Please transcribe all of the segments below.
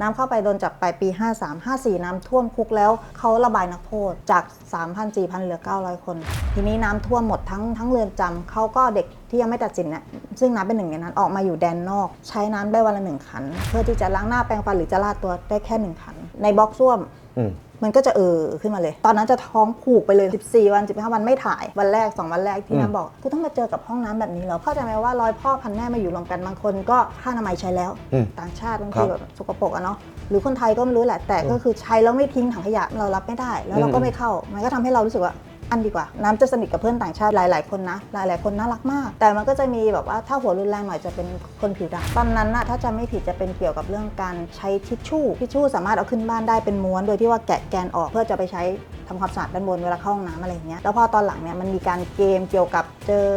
น้ำเข้าไปโดนจับไปปี 53 54 น้ำท่วมคุกแล้วเขาระบายนักโทษจาก 3,000 4,000 เหลือ 900 คน ทีนี้น้ำท่วมหมดทั้งทั้งเรือนจำเขาก็เด็กที่ยังไม่ตัดสินเนี่ยซึ่งน้ำเป็นหนึ่งในนั้นออกมาอยู่แดนนอก ใช้น้ำได้วันละหนึ่งขัน เพื่อที่จะล้างหน้าแปรงฟันหรือจะลาดตัวได้แค่หนึ่งขัน ในบล็อกส้วม มมันก็จะเออขึ้นมาเลย ตอนนั้นจะท้องผูกไปเลย 14 วัน 15 วันไม่ถ่าย วันแรก 2 วันแรกที่อืมน้ำบอก กูต้องมาเจอกับห้องน้ำแบบนี้เหรอเข้าใจไหมว่ารอยพ่อพันแม่มาอยู่รวมกันบางคนก็ผ้าอนามัยใช้แล้วอืมต่างชาติบางครัทีบแบบสกปรกอะเนาะ หรือคนไทยก็ไม่รู้แหละ แต่ก็คือใช้แล้วไม่ทิ้งถังขยะเรารับไม่ได้ แล้วเราก็อืมไม่เข้า มันก็ทำให้เรารู้สึกว่า อันดีกว่า น้ำจะสนิทกับเพื่อนต่างชาติหลาย ๆ คนนะ หลาย ๆ คนน่ารักมาก แต่มันก็จะมีแบบว่าถ้าหัวรุนแรงหน่อยจะเป็นคนผิวดำตอนนั้นนะถ้าจำไม่ผิดจะเป็นเกี่ยวกับเรื่องการใช้ทิชชู่ ทิชชู่สามารถเอาขึ้นบ้านได้เป็นม้วน โดยที่ว่าแกะแกนออกเพื่อจะไปใช้ทำความสะอาดด้านบนเวลาเข้าห้องน้ำอะไรอย่างเงี้ย แล้วพอตอนหลังเนี่ยมันมีการเกมเกี่ยวกับเจอ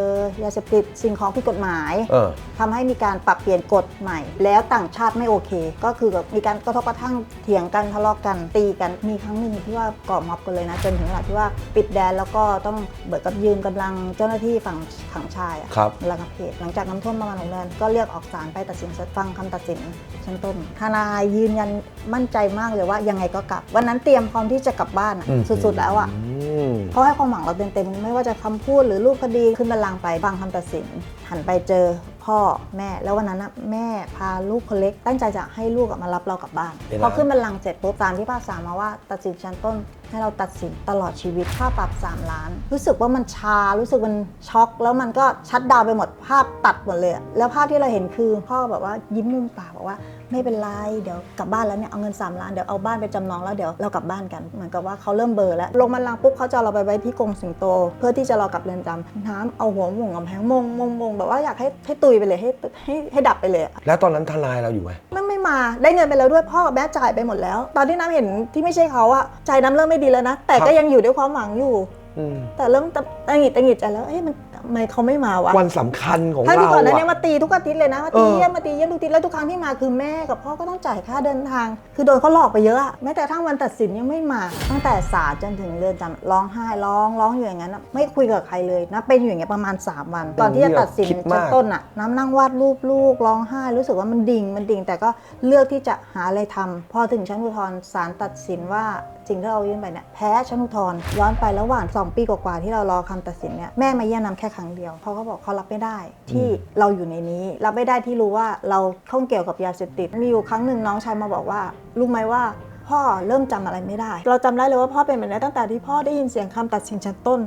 ยาเสพติดสิ่งของผิดกฎหมาย เออ ทำให้มีการปรับเปลี่ยนกฎใหม่ แล้วต่างชาติไม่โอเค ก็คือแบบมีการกระทบกระทั่งเถียงกันทะเลาะกันตีกันมีครั้งหนึ่งที่ว่าก่อม็อบกันเลยนะจนถึงขนาดที่ว่าปิดแดนแล้วก็ต้องเบิดกับยืมกำลังเจ้าหน้าที่ฝั่งขังชายอะครับระงับเหตุหลังจากน้ำท่วมประมาณหกเดือนก็เรียกออกศาลไปตัดสินฟังคำตัดสินชั้นต้นทนายยืนยันมั่นใจมากเลยว่ายังไงก็กลับ วันนั้นเตรียมพร้อมที่จะกลับบ้านอะอืมสุดๆแล้วอะอืมเขาให้ความหวังเราเต็มๆไม่ว่าจะคำพูดหรือรูปคดีขึ้นบัลลังก์ไปฟังคำตัดสิน หันไปเจอพ่อแม่แล้ววันนั้นนะแม่พาลูกคนเล็ก ตั้งใจจะให้ลูกอะมารับเรากลับบ้านเดี๋ยวนะพอขึ้นบัลลังก์เสร็จปุ๊บศาลที่พากษามาว่าตัดสินชั้นต้น ให้เราตัดสินตลอดชีวิตค่าปรับ 3 ล้าน รู้สึกว่ามันชา รู้สึกมันช็อกแล้วมันก็ชัดดาวไปหมดภาพตัดหมดเลย แล้วภาพที่เราเห็นคือพ่อแบบว่ายิ้มมุมปากบอกว่าไม่เป็นไรเดี๋ยวกลับบ้านแล้วเนี่ยเอาเงิน 3 ล้านเดี๋ยวเอาบ้านไปจำนองแล้วเดี๋ยวเรากลับบ้านกันเหมือนกับว่าเขาเริ่มเบลอร์แล้วลงบันลังก์ปุ๊บเขาจะเราไปไว้ที่กรงสิงโต เพื่อที่จะรอกลับเรือนจำน้ำเอาหัวม่งกำแพงมงมงมงแบบว่าอยากให้ให้ตุยไปเลยให้ให้ให้ดับไปเลย แล้วตอนนั้นทนายเราอยู่ไหม ม่ไม่มาได้เงินไปแล้วด้วยพ่อกับแม่จ่ายไปหมดแล้ว ตอนที่น้ำเห็นที่ไม่ใช่เขาอะใจน้ำเริ่มไม่ดีแล้วนะ แต่ครัก็บยังอยู่ด้วยความหวังอยู่ อืม แต่เริ่มตะตังหงิดตังหงิดใจแล้วเอ้ยมัน ทำไมเขาไม่มาวะวันสำคัญของทั้งที่เราก่อนหนั้นเนี่ยอะ มาตีทุกอาทิตย์เลยนะมาเอตีอเยี่ยมมาตีเยี่ยมทุกอาทิตย์แล้วทุกครั้งที่มาคือแม่กับพ่อก็ต้องจ่ายค่าเดินทาง คือโดนเขาหลอกไปเยอะอะแม้แต่ทั้งวันตัดสินยังไม่มา ตั้งแต่ศาลจนถึงเรือนจำร้องไห้ร้องร้องอยู่อย่างนั้นอะไม่คุยกับใครเลยนะเป็นอยู่อย่างเงี้ยประมาณ 3 วัน ตอนที่จะตัดสินคิดมาก ชั้นต้นอะน้ำนั่งวาดรูปลูกร้องไห้ รู้สึกว่ามันดิ่งมันดิ่ง แต่ก็เลือกที่จะหาอะไรทำพอถึงชั้นอุทธรณ์ศาลตัดสินว่าสิ่งที่เรายื่นไปเนี่ยแพ้ชั้นอุทธรณ์ย้อนไประหว่าง 2 ปีกว่าๆที่เรารอคำตัดสินเนี่ยแม่มาเยี่ยมนำแค่ครั้งเดียวเพราะเขาบอกเขารับไม่ได้ที่เราอยู่ในนี้ รับไม่ได้ที่รู้ว่าเราข้องเกี่ยวกับยาเสพติด มีอยู่ครั้งหนึ่งน้องชายมาบอกว่ารู้ไหมว่า พ่อเริ่มจำอะไรไม่ได้ เราจำได้เลยว่าพ่อเป็นแบบนี้ตั้งแต่ที่พ่อได้ยินเสียงคำตัดสินชั้นต้น